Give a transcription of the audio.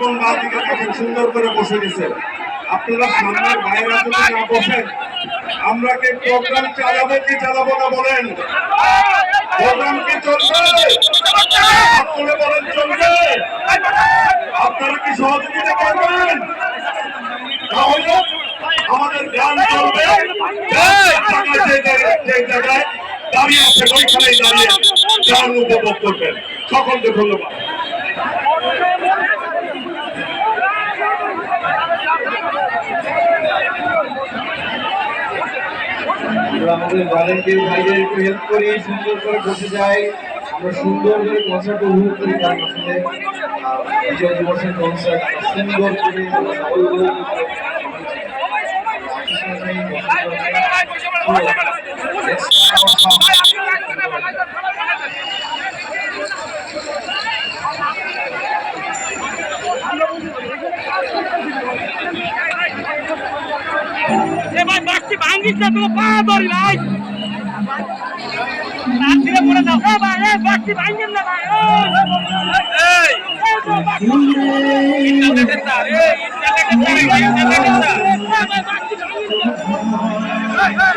এবং বাঁ দিকে দেখেন সুন্দর করে বসে দিছে। আপনারা সামনের বাইরে যদি না বসেন আমরা কি প্রোগ্রাম চালাবো কি চালাবো না বলেন? প্রোগ্রাম কি চলবে? আপনারা বলেন চলবে। আপনারা কি সহযোগিতা করবেন? তাহলে আমাদের গান চলবে। যে জায়গায় দাঁড়িয়ে আছে ওইখানেই দাঁড়িয়ে গান উপভোগ করবেন। সকলকে ধন্যবাদ। আমরা আমাদের ভলেন্টিয়ার ভাইদের একটু সুন্দর করে বসে যাই। সুন্দর করে কনসার্ট উপভোগ করি কারণ আসলে বিজয় দিবসের ভাঙ্গিস না তোকে পা ধরি ভাই রাত্রিরে মরে যাও এ ভাই এ বাকি ভাঙ্গেন না ভাই এই